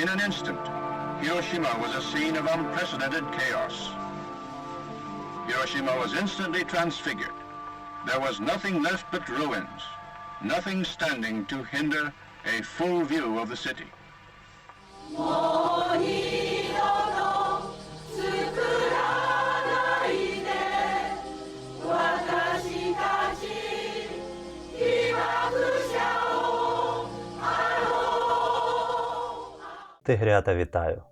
In an instant, Hiroshima was a scene of unprecedented chaos. Hiroshima was instantly transfigured. There was nothing left but ruins, nothing standing to hinder a full view of the city. Тигрята, вітаю!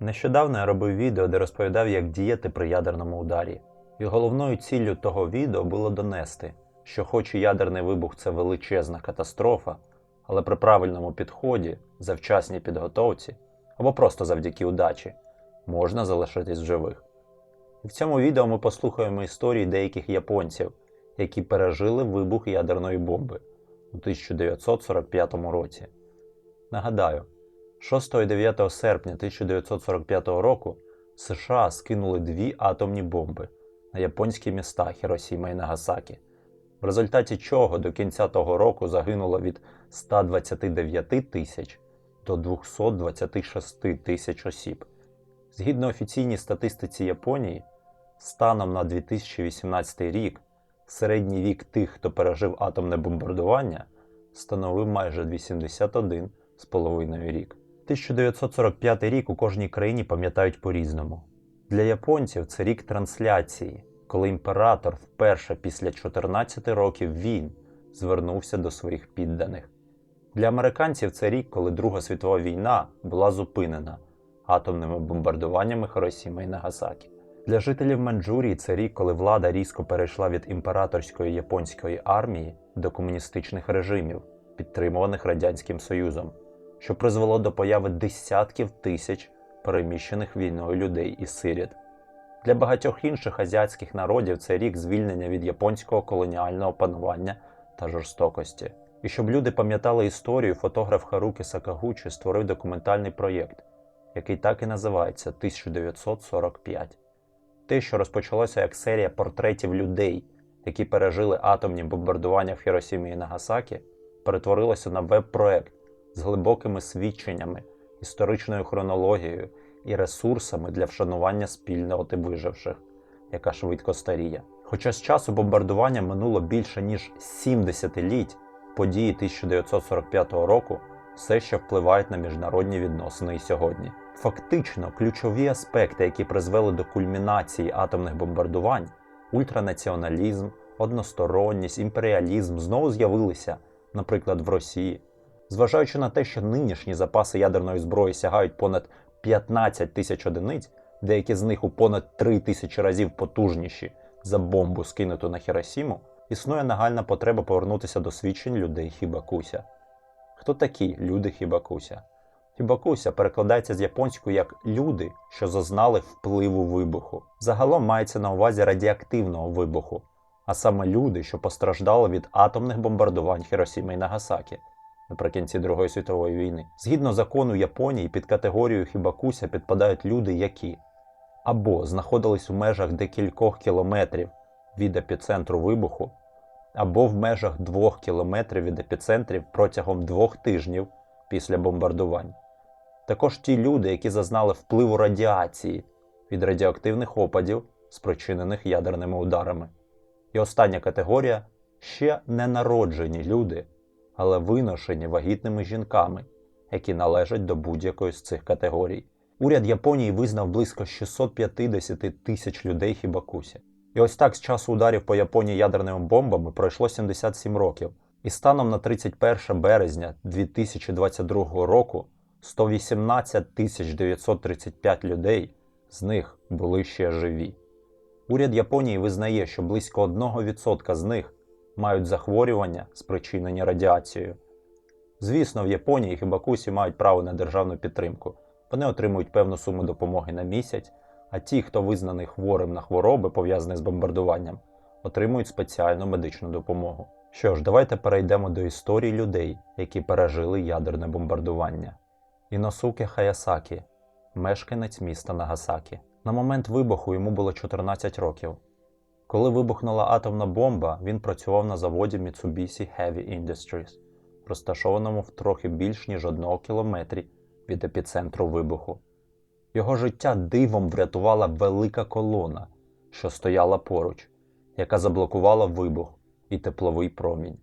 Нещодавно я робив відео, де розповідав, як діяти при ядерному ударі. І головною ціллю того відео було донести, що хоч і ядерний вибух це величезна катастрофа, але при правильному підході, завчасній підготовці або просто завдяки удачі можна залишитись в живих. І в цьому відео ми послухаємо історії деяких японців, які пережили вибух ядерної бомби у 1945 році. Нагадаю, 6 і 9 серпня 1945 року США скинули дві атомні бомби на японські міста Хіросіма і Нагасакі, в результаті чого до кінця того року загинуло від 129 тисяч до 226 тисяч осіб. Згідно офіційній статистиці Японії, станом на 2018 рік середній вік тих, хто пережив атомне бомбардування, становив майже 81,5 рік. 1945 рік у кожній країні пам'ятають по-різному. Для японців це рік трансляції, коли імператор вперше після 14 років війн звернувся до своїх підданих. Для американців це рік, коли Друга світова війна була зупинена атомними бомбардуваннями Хіросіми і Нагасакі. Для жителів Маньчжурії це рік, коли влада різко перейшла від імператорської японської армії до комуністичних режимів, підтримуваних Радянським Союзом, що призвело до появи десятків тисяч переміщених війною людей і сиріт. Для багатьох інших азіатських народів це рік звільнення від японського колоніального панування та жорстокості. І щоб люди пам'ятали історію, фотограф Харукі Сакагучі створив документальний проєкт, який так і називається 1945. Те, що розпочалося як серія портретів людей, які пережили атомні бомбардування в Хіросімі і Нагасакі, перетворилося на веб-проект з глибокими свідченнями, історичною хронологією і ресурсами для вшанування спільноти виживших, яка швидко старіє. Хоча з часу бомбардування минуло більше ніж 7 десятиліть, події 1945 року все ще впливають на міжнародні відносини і сьогодні. Фактично, ключові аспекти, які призвели до кульмінації атомних бомбардувань ультранаціоналізм, односторонність, імперіалізм знову з'явилися, наприклад, в Росії. Зважаючи на те, що нинішні запаси ядерної зброї сягають понад 15 тисяч одиниць, деякі з них у понад 3 тисячі разів потужніші за бомбу, скинуту на Хіросіму, існує нагальна потреба повернутися до свідчень людей Хібакуся. Хто такі люди Хібакуся? Хібакуся перекладається з японської як люди, що зазнали впливу вибуху. Загалом мається на увазі радіоактивного вибуху, а саме люди, що постраждали від атомних бомбардувань Хіросіми і Нагасакі наприкінці Другої світової війни. Згідно закону Японії, під категорію Хібакуся підпадають люди, які або знаходились у межах декількох кілометрів від епіцентру вибуху, або в межах двох кілометрів від епіцентрів протягом двох тижнів після бомбардувань. Також ті люди, які зазнали впливу радіації від радіоактивних опадів, спричинених ядерними ударами. І остання категорія ще ненароджені люди, але виношені вагітними жінками, які належать до будь-якої з цих категорій. Уряд Японії визнав близько 650 тисяч людей хібакусі. І ось так з часу ударів по Японії ядерними бомбами пройшло 77 років. І станом на 31 березня 2022 року 118 тисяч 935 людей з них були ще живі. Уряд Японії визнає, що близько 1% з них мають захворювання, спричинені радіацією. Звісно, в Японії хібакусі мають право на державну підтримку. Вони отримують певну суму допомоги на місяць, а ті, хто визнаний хворим на хвороби, пов'язані з бомбардуванням, отримують спеціальну медичну допомогу. Що ж, давайте перейдемо до історії людей, які пережили ядерне бомбардування. Іносуке Хаясакі, мешканець міста Нагасакі. На момент вибуху йому було 14 років. Коли вибухнула атомна бомба, він працював на заводі Mitsubishi Heavy Industries, розташованому в трохи більш ніж одного кілометрі від епіцентру вибуху. Його життя дивом врятувала велика колона, що стояла поруч, яка заблокувала вибух і тепловий промінь.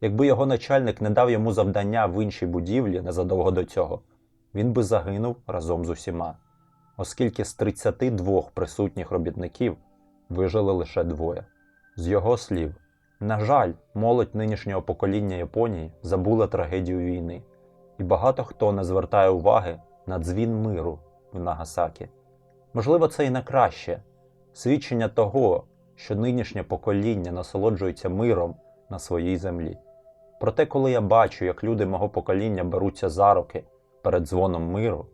Якби його начальник не дав йому завдання в іншій будівлі незадовго до цього, він би загинув разом з усіма, оскільки з 32 присутніх робітників вижили лише двоє. З його слів, на жаль, молодь нинішнього покоління Японії забула трагедію війни, і багато хто не звертає уваги на дзвін миру в Нагасакі. Можливо, це і на краще свідчення того, що нинішнє покоління насолоджується миром на своїй землі. Проте, коли я бачу, як люди мого покоління беруться за руки перед дзвоном миру,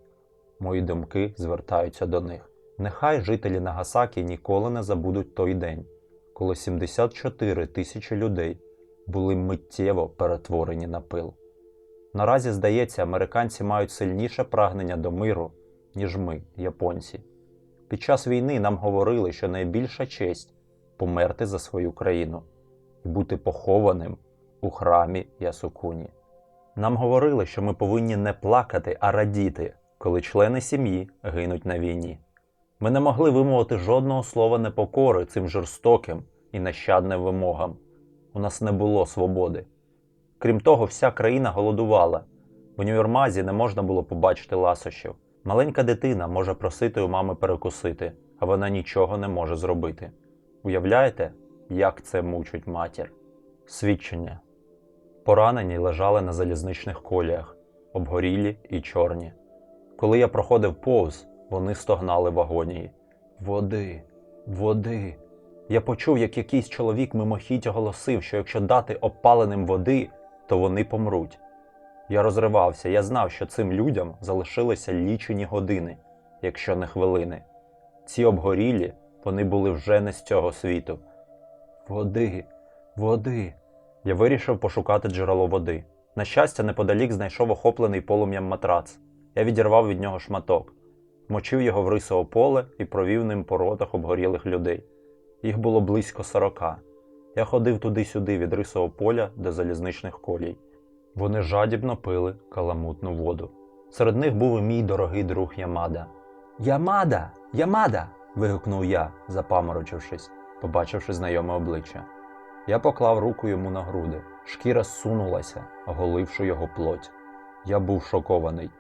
мої думки звертаються до них. Нехай жителі Нагасакі ніколи не забудуть той день, коли 74 тисячі людей були миттєво перетворені на пил. Наразі, здається, американці мають сильніше прагнення до миру, ніж ми, японці. Під час війни нам говорили, що найбільша честь померти за свою країну і бути похованим у храмі Ясукуні. Нам говорили, що ми повинні не плакати, а радіти, коли члени сім'ї гинуть на війні. Ми не могли вимовити жодного слова непокори цим жорстоким і нещадним вимогам. У нас не було свободи. Крім того, вся країна голодувала. В універмазі не можна було побачити ласощів. Маленька дитина може просити у мами перекусити, а вона нічого не може зробити. Уявляєте, як це мучить матір? Свідчення. Поранені лежали на залізничних коліях, обгорілі і чорні. Коли я проходив повз, вони стогнали в агонії. Води, води. Я почув, як якийсь чоловік мимохідь оголосив, що якщо дати опаленим води, то вони помруть. Я розривався, я знав, що цим людям залишилися лічені години, якщо не хвилини. Ці обгорілі, вони були вже не з цього світу. Води, води. Я вирішив пошукати джерело води. На щастя, неподалік знайшов охоплений полум'ям матрац. Я відірвав від нього шматок, мочив його в рисове поле і провів ним по ротах обгорілих людей. Їх було близько сорока. Я ходив туди-сюди від рисового поля до залізничних колій. Вони жадібно пили каламутну воду. Серед них був і мій дорогий друг Ямада. Ямада! Ямада! вигукнув я, запаморочившись, побачивши знайоме обличчя. Я поклав руку йому на груди. Шкіра сунулася, оголивши його плоть. Я був шокований.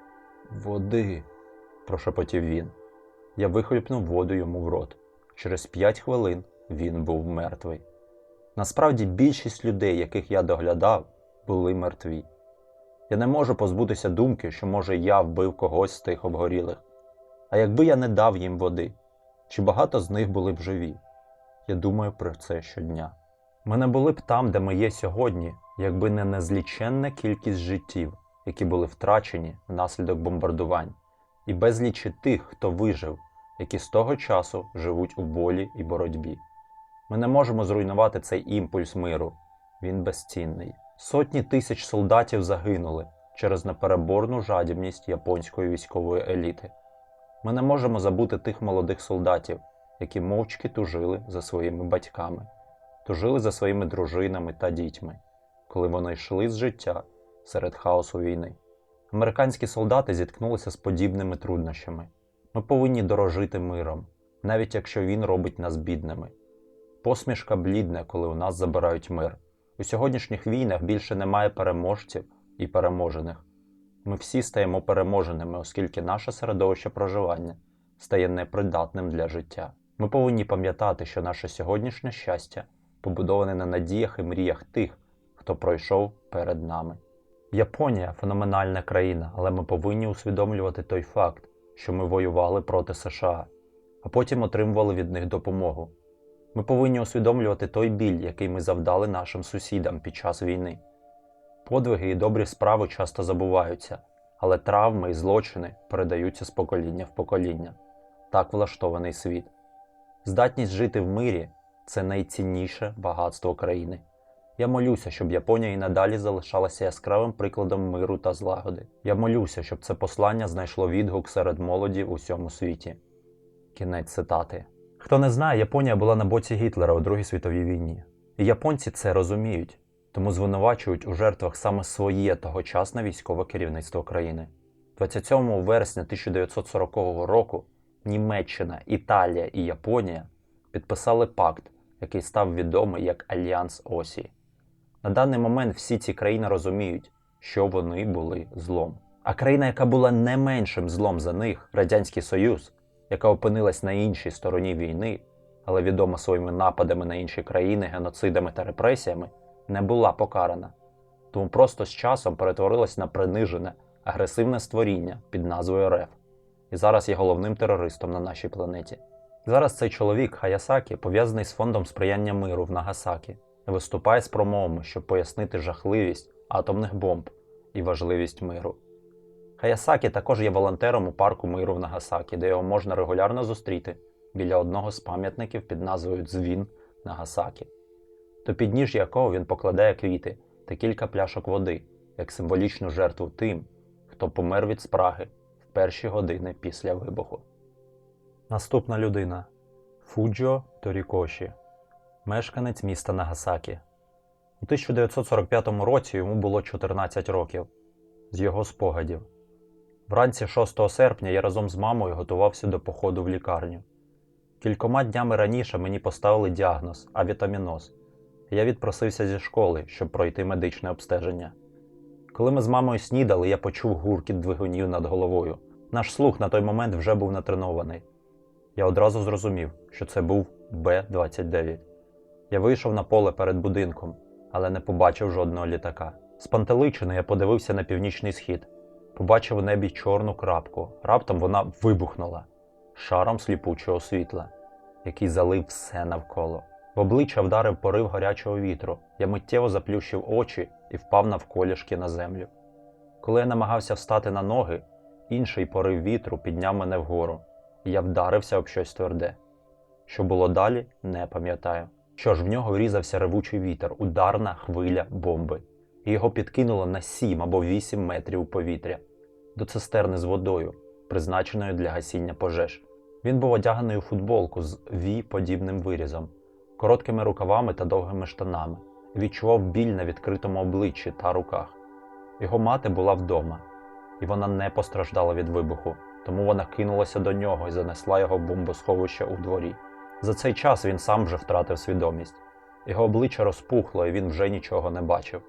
Води, прошепотів він. Я вихлюпнув воду йому в рот. Через п'ять хвилин він був мертвий. Насправді більшість людей, яких я доглядав, були мертві. Я не можу позбутися думки, що, може, я вбив когось з тих обгорілих. А якби я не дав їм води, чи багато з них були б живі? Я думаю про це щодня. Ми не були б там, де ми є сьогодні, якби не незліченна кількість життів, які були втрачені внаслідок бомбардувань, і безлічі тих, хто вижив, які з того часу живуть у болі і боротьбі. Ми не можемо зруйнувати цей імпульс миру. Він безцінний. Сотні тисяч солдатів загинули через непереборну жадібність японської військової еліти. Ми не можемо забути тих молодих солдатів, які мовчки тужили за своїми батьками, тужили за своїми дружинами та дітьми, коли вони йшли з життя серед хаосу війни. Американські солдати зіткнулися з подібними труднощами. Ми повинні дорожити миром, навіть якщо він робить нас бідними. Посмішка блідне, коли у нас забирають мир. У сьогоднішніх війнах більше немає переможців і переможених. Ми всі стаємо переможеними, оскільки наше середовище проживання стає непридатним для життя. Ми повинні пам'ятати, що наше сьогоднішнє щастя побудоване на надіях і мріях тих, хто пройшов перед нами. Японія феноменальна країна, але ми повинні усвідомлювати той факт, що ми воювали проти США, а потім отримували від них допомогу. Ми повинні усвідомлювати той біль, який ми завдали нашим сусідам під час війни. Подвиги і добрі справи часто забуваються, але травми і злочини передаються з покоління в покоління. Так влаштований світ. Здатність жити в мирі це найцінніше багатство країни. Я молюся, щоб Японія і надалі залишалася яскравим прикладом миру та злагоди. Я молюся, щоб це послання знайшло відгук серед молоді в усьому світі. Кінець цитати. Хто не знає, Японія була на боці Гітлера у Другій світовій війні. І японці це розуміють, тому звинувачують у жертвах саме своє тогочасне військове керівництво країни. 27 вересня 1940 року Німеччина, Італія і Японія підписали пакт, який став відомий як Альянс Осі. На даний момент всі ці країни розуміють, що вони були злом. А країна, яка була не меншим злом за них, Радянський Союз, яка опинилась на іншій стороні війни, але відома своїми нападами на інші країни, геноцидами та репресіями, не була покарана. Тому просто з часом перетворилась на принижене, агресивне створіння під назвою РФ. І зараз є головним терористом на нашій планеті. Зараз цей чоловік Хаясакі пов'язаний з фондом сприяння миру в Нагасакі і виступає з промовами, щоб пояснити жахливість атомних бомб і важливість миру. Хаясакі також є волонтером у парку миру в Нагасакі, де його можна регулярно зустріти біля одного з пам'ятників під назвою Дзвін Нагасакі, до підніжжя якого він покладає квіти та кілька пляшок води як символічну жертву тим, хто помер від спраги в перші години після вибуху. Наступна людина Фуджо Торікоші, мешканець міста Нагасакі. У 1945 році йому було 14 років. З його спогадів. Вранці 6 серпня я разом з мамою готувався до походу в лікарню. Кількома днями раніше мені поставили діагноз авітаміноз. Я відпросився зі школи, щоб пройти медичне обстеження. Коли ми з мамою снідали, я почув гуркіт двигунів над головою. Наш слух на той момент вже був натренований. Я одразу зрозумів, що це був Б-29. Я вийшов на поле перед будинком, але не побачив жодного літака. Спантеличений я подивився на північний схід, побачив у небі чорну крапку. Раптом вона вибухнула шаром сліпучого світла, який залив все навколо. В обличчя вдарив порив гарячого вітру. Я миттєво заплющив очі і впав навколішки на землю. Коли я намагався встати на ноги, інший порив вітру підняв мене вгору, і я вдарився об щось тверде. Що було далі, не пам'ятаю. Що ж в нього врізався ревучий вітер, ударна хвиля бомби, і його підкинуло на 7 або 8 метрів повітря до цистерни з водою, призначеної для гасіння пожеж. Він був одяганий у футболку з ві-подібним вирізом, короткими рукавами та довгими штанами, відчував біль на відкритому обличчі та руках. Його мати була вдома, і вона не постраждала від вибуху, тому вона кинулася до нього і занесла його в бомбосховище у дворі. За цей час він сам вже втратив свідомість. Його обличчя розпухло, і він вже нічого не бачив.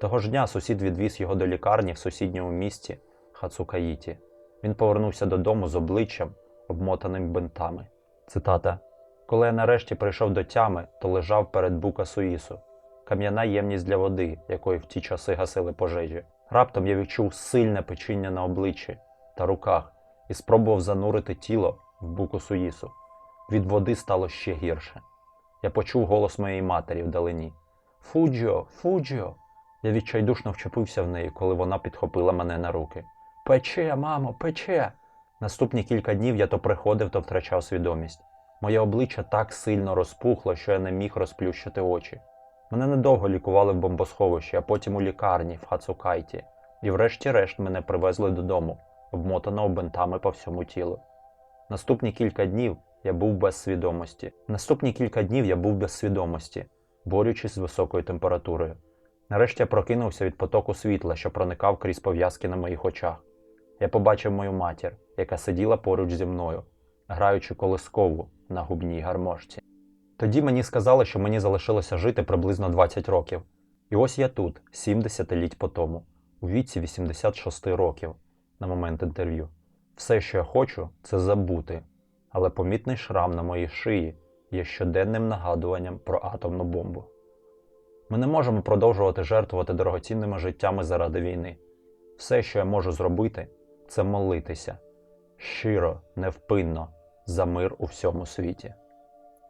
Того ж дня сусід відвіз його до лікарні в сусідньому місті Хацукаїті. Він повернувся додому з обличчям, обмотаним бинтами. Цитата: Коли я нарешті прийшов до тями, то лежав перед бука Суїсу, кам'яна ємність для води, якою в ті часи гасили пожежі. Раптом я відчув сильне печіння на обличчі та руках і спробував занурити тіло в буку Суїсу. Від води стало ще гірше. Я почув голос моєї матері вдалині. Фуджіо, Фуджіо. Я відчайдушно вчепився в неї, коли вона підхопила мене на руки. Пече, мамо, пече. Наступні кілька днів я то приходив, то втрачав свідомість. Моє обличчя так сильно розпухло, що я не міг розплющити очі. Мене недовго лікували в бомбосховищі, а потім у лікарні в Хацукайті, і врешті-решт мене привезли додому, обмотаного бинтами по всьому тілу. Наступні кілька днів я був без свідомості. Наступні кілька днів я був без свідомості, борючись з високою температурою. Нарешті я прокинувся від потоку світла, що проникав крізь пов'язки на моїх очах. Я побачив мою матір, яка сиділа поруч зі мною, граючи колискову на губній гармошці. Тоді мені сказали, що мені залишилося жити приблизно 20 років. І ось я тут, 70 літь по тому, у віці 86 років, на момент інтерв'ю. Все, що я хочу, це забути, але помітний шрам на моїй шиї є щоденним нагадуванням про атомну бомбу. Ми не можемо продовжувати жертвувати дорогоцінними життями заради війни. Все, що я можу зробити, це молитися щиро, невпинно за мир у всьому світі.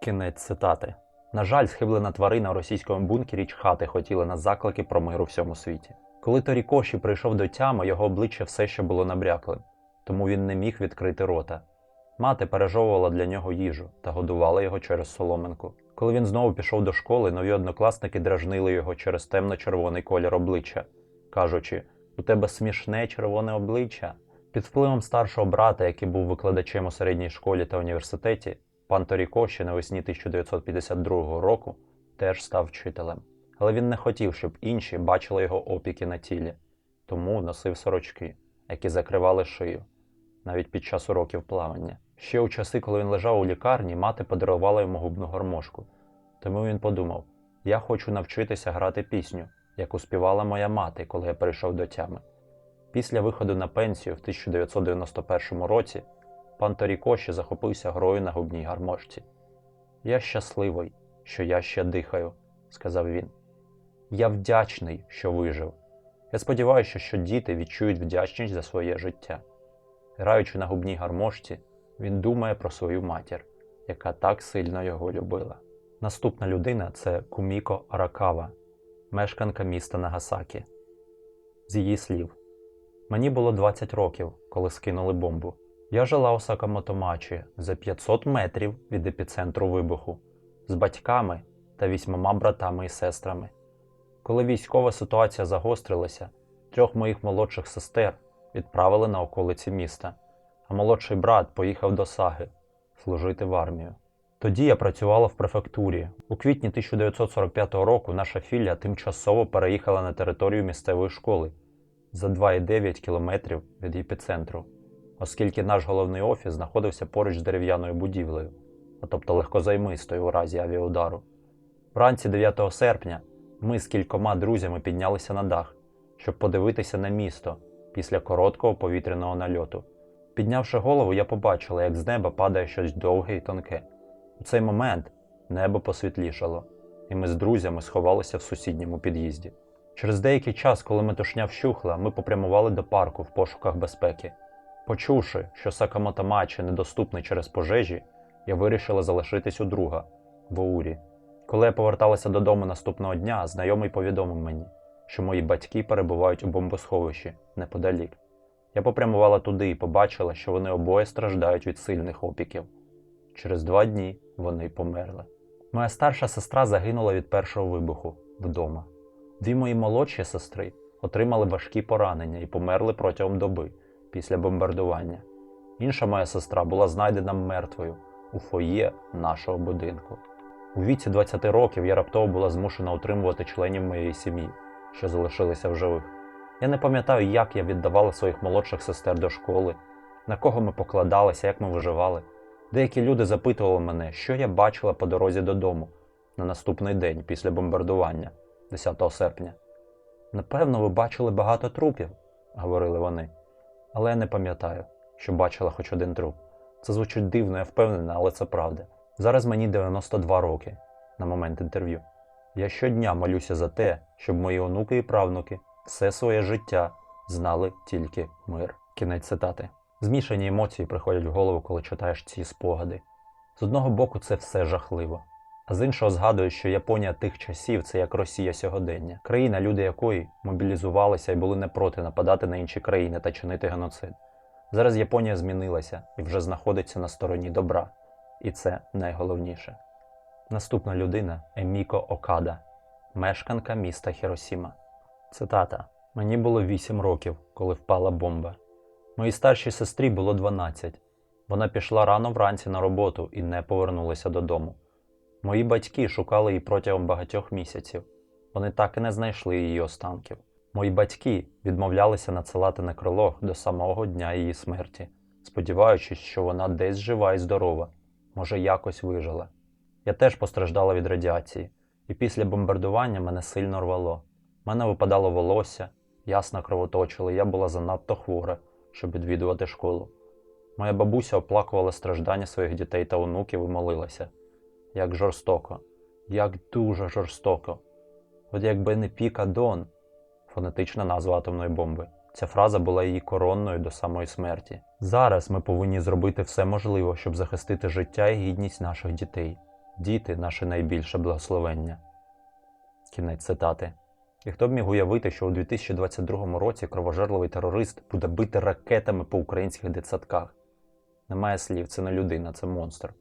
Кінець цитати. На жаль, схиблена тварина у російському бункері чхати хотіли на заклики про мир у всьому світі. Коли Торікоші прийшов до тями, його обличчя все ще було набряклим, тому він не міг відкрити рота. Мати пережовувала для нього їжу та годувала його через соломинку. Коли він знову пішов до школи, нові однокласники дражнили його через темно-червоний колір обличчя, кажучи: у тебе смішне червоне обличчя. Під впливом старшого брата, який був викладачем у середній школі та університеті, пан Торікоші навесні 1952 року теж став вчителем. Але він не хотів, щоб інші бачили його опіки на тілі, тому носив сорочки, які закривали шию, навіть під час уроків плавання. Ще у часи, коли він лежав у лікарні, мати подарувала йому губну гармошку. Тому він подумав: я хочу навчитися грати пісню, яку співала моя мати, коли я перейшов до тями. Після виходу на пенсію в 1991 році пан Торікоші захопився грою на губній гармошці. Я щасливий, що я ще дихаю, сказав він. Я вдячний, що вижив. Я сподіваюся, що діти відчують вдячність за своє життя. Граючи на губній гармошці, він думає про свою матір, яка так сильно його любила. Наступна людина це Куміко Аракава, мешканка міста Нагасакі. З її слів: Мені було 20 років, коли скинули бомбу. Я жила у Сакамотомачі за 500 метрів від епіцентру вибуху з батьками та вісьмома братами і сестрами. Коли військова ситуація загострилася, трьох моїх молодших сестер відправили на околиці міста, а молодший брат поїхав до Саги служити в армію. Тоді я працювала в префектурі. У квітні 1945 року наша філія тимчасово переїхала на територію місцевої школи за 2,9 кілометрів від епіцентру, оскільки наш головний офіс знаходився поруч з дерев'яною будівлею, а тобто легкозаймистою у разі авіаудару. Вранці 9 серпня ми з кількома друзями піднялися на дах, щоб подивитися на місто після короткого повітряного нальоту. Піднявши голову, я побачила, як з неба падає щось довге і тонке. У цей момент небо посвітлішало, і ми з друзями сховалися в сусідньому під'їзді. Через деякий час, коли метушня вщухла, ми попрямували до парку в пошуках безпеки. Почувши, що Сакамотамачі недоступний через пожежі, я вирішила залишитись у друга в Оурі. Коли я поверталася додому наступного дня, знайомий повідомив мені, що мої батьки перебувають у бомбосховищі неподалік. Я попрямувала туди і побачила, що вони обоє страждають від сильних опіків. Через два дні вони померли. Моя старша сестра загинула від першого вибуху вдома. Дві мої молодші сестри отримали важкі поранення і померли протягом доби після бомбардування. Інша моя сестра була знайдена мертвою у фоє нашого будинку. У віці 20 років я раптово була змушена утримувати членів моєї сім'ї, що залишилися в живих. Я не пам'ятаю, як я віддавала своїх молодших сестер до школи, на кого ми покладалися, як ми виживали. Деякі люди запитували мене, що я бачила по дорозі додому на наступний день після бомбардування 10 серпня. Напевно, ви бачили багато трупів, говорили вони. Але я не пам'ятаю, що бачила хоч один труп. Це звучить дивно, я впевнена, але це правда. Зараз мені 92 роки на момент інтерв'ю. Я щодня молюся за те, щоб мої онуки і правнуки все своє життя знали тільки мир. Кінець цитати. Змішані емоції приходять в голову, коли читаєш ці спогади. З одного боку, це все жахливо, а з іншого згадую, що Японія тих часів це як Росія сьогодення, країна, люди якої мобілізувалися і були не проти нападати на інші країни та чинити геноцид. Зараз Японія змінилася і вже знаходиться на стороні добра, і це найголовніше. Наступна людина Еміко Окада, мешканка міста Хіросіма. Цитата: Мені було 8 років, коли впала бомба. Моїй старшій сестрі було 12. Вона пішла рано вранці на роботу і не повернулася додому. Мої батьки шукали її протягом багатьох місяців. Вони так і не знайшли її останків. Мої батьки відмовлялися надсилати некролог до самого дня її смерті, сподіваючись, що вона десь жива і здорова, може, якось вижила. Я теж постраждала від радіації, і після бомбардування мене сильно рвало. У мене випадало волосся, ясно кровоточило, я була занадто хвора, щоб відвідувати школу. Моя бабуся оплакувала страждання своїх дітей та онуків і молилася. Як жорстоко, як дуже жорстоко. От якби не Піка Дон, фонетична назва атомної бомби. Ця фраза була її коронною до самої смерті. Зараз ми повинні зробити все можливе, щоб захистити життя і гідність наших дітей. Діти наше найбільше благословення. Кінець цитати. І хто б міг уявити, що у 2022 році кровожерливий терорист буде бити ракетами по українських дитсадках? Немає слів, це не людина, це монстр.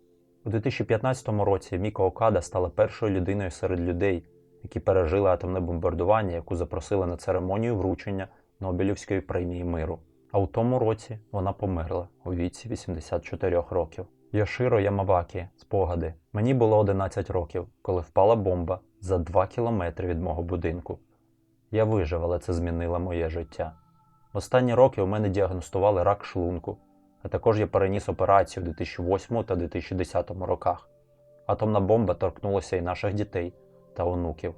У 2015 році Міко Окада стала першою людиною серед людей, які пережили атомне бомбардування, яку запросили на церемонію вручення Нобелівської премії миру. А у тому році вона померла у віці 84 років. Йоширо Ямавакі, спогади. Мені було 11 років, коли впала бомба за 2 кілометри від мого будинку. Я вижив, але це змінило моє життя. Останні роки у мене діагностували рак шлунку, а також я переніс операцію у 2008 та 2010 роках. Атомна бомба торкнулася і наших дітей та онуків.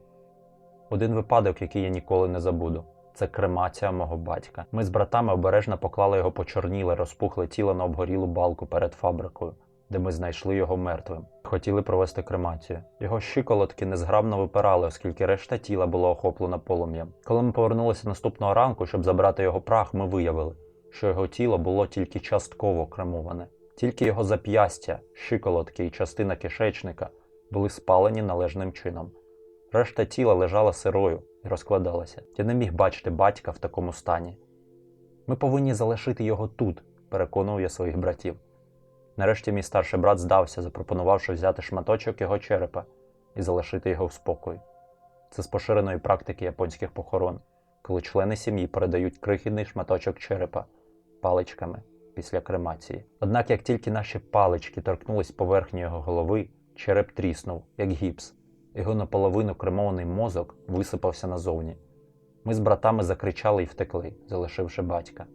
Один випадок, який я ніколи не забуду, це кремація мого батька. Ми з братами обережно поклали його почорніле, розпухле тіло на обгорілу балку перед фабрикою, де ми знайшли його мертвим. Хотіли провести кремацію. Його щиколотки незграбно випирали, оскільки решта тіла була охоплена полум'ям. Коли ми повернулися наступного ранку, щоб забрати його прах, ми виявили, що його тіло було тільки частково кремоване. Тільки його зап'ястя, щиколотки і частина кишечника були спалені належним чином. Решта тіла лежала сирою і розкладалася. Я не міг бачити батька в такому стані. Ми повинні залишити його тут, переконував я своїх братів. Нарешті мій старший брат здався, запропонувавши взяти шматочок його черепа і залишити його в спокої. Це з поширеної практики японських похорон, коли члени сім'ї передають крихітний шматочок черепа паличками після кремації. Однак, як тільки наші палички торкнулись поверхні його голови, череп тріснув, як гіпс. Його наполовину кремований мозок висипався назовні. Ми з братами закричали і втекли, залишивши батька.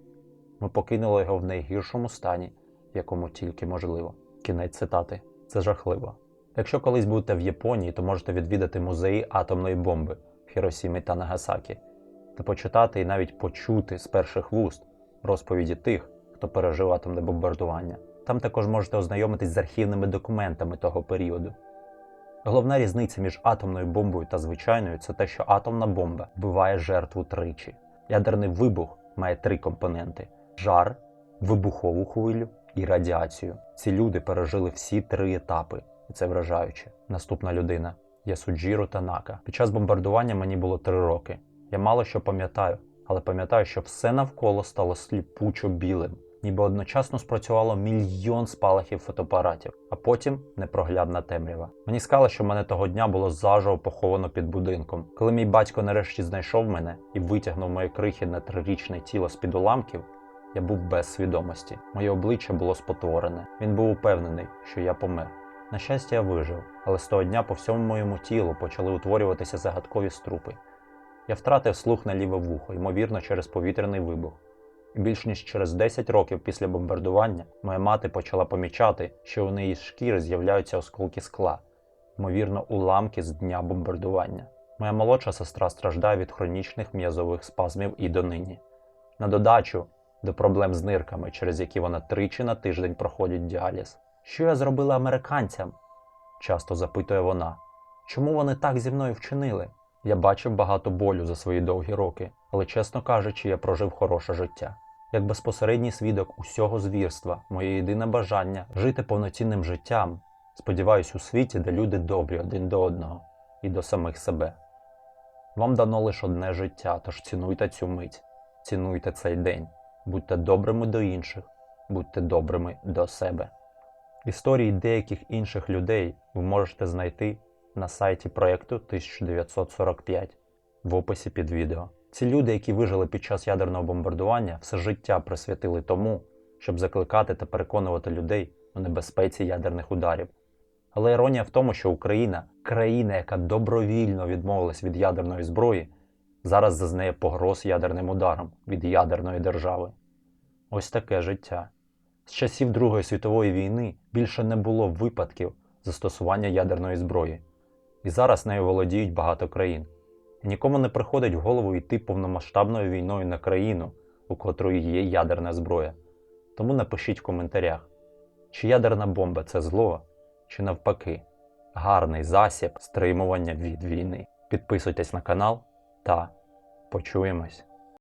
Ми покинули його в найгіршому стані, якому тільки можливо. Кінець цитати. Це жахливо. Якщо колись будете в Японії, то можете відвідати музеї атомної бомби Хіросімі та Нагасакі та почитати і навіть почути з перших вуст розповіді тих, хто пережив атомне бомбардування. Там також можете ознайомитись з архівними документами того періоду. Головна різниця між атомною бомбою та звичайною це те, що атомна бомба вбиває жертву тричі. Ядерний вибух має три компоненти: жар, вибухову хвилю і радіацію. Ці люди пережили всі три етапи, і це вражаюче. Наступна людина Ясуджіро Танака. Під час бомбардування мені було три роки. Я мало що пам'ятаю, але пам'ятаю, що все навколо стало сліпучо білим, ніби одночасно спрацювало мільйон спалахів фотоапаратів, а потім непроглядна темрява. Мені сказали, що мене того дня було заживо поховано під будинком. Коли мій батько нарешті знайшов мене і витягнув моє крихітне трирічне тіло з під уламків, я був без свідомості. Моє обличчя було спотворене. Він був упевнений, що я помер. На щастя, я вижив, але з того дня по всьому моєму тілу почали утворюватися загадкові струпи. Я втратив слух на ліве вухо, ймовірно, через повітряний вибух. І більш ніж через 10 років після бомбардування моя мати почала помічати, що у неї з шкіри з'являються осколки скла, ймовірно, уламки з дня бомбардування. Моя молодша сестра страждає від хронічних м'язових спазмів і донині. На додачу до проблем з нирками, через які вона тричі на тиждень проходить діаліз. Що я зробила американцям? часто запитує вона. Чому вони так зі мною вчинили? Я бачив багато болю за свої довгі роки, але, чесно кажучи, я прожив хороше життя. Як безпосередній свідок усього звірства, моє єдине бажання жити повноцінним життям, сподіваюсь, у світі, де люди добрі один до одного і до самих себе. Вам дано лише одне життя, тож цінуйте цю мить, цінуйте цей день, будьте добрими до інших, будьте добрими до себе. Історії деяких інших людей ви можете знайти на сайті проєкту 1945 в описі під відео. Ці люди, які вижили під час ядерного бомбардування, все життя присвятили тому, щоб закликати та переконувати людей у небезпеці ядерних ударів. Але іронія в тому, що Україна, країна, яка добровільно відмовилась від ядерної зброї, зараз зазнає погроз ядерним ударом від ядерної держави. Ось таке життя. З часів Другої світової війни більше не було випадків застосування ядерної зброї, і зараз нею володіють багато країн. І нікому не приходить в голову йти повномасштабною війною на країну, у котрої є ядерна зброя. Тому напишіть в коментарях, чи ядерна бомба це зло, чи навпаки, гарний засіб стримування від війни. Підписуйтесь на канал та почуємось.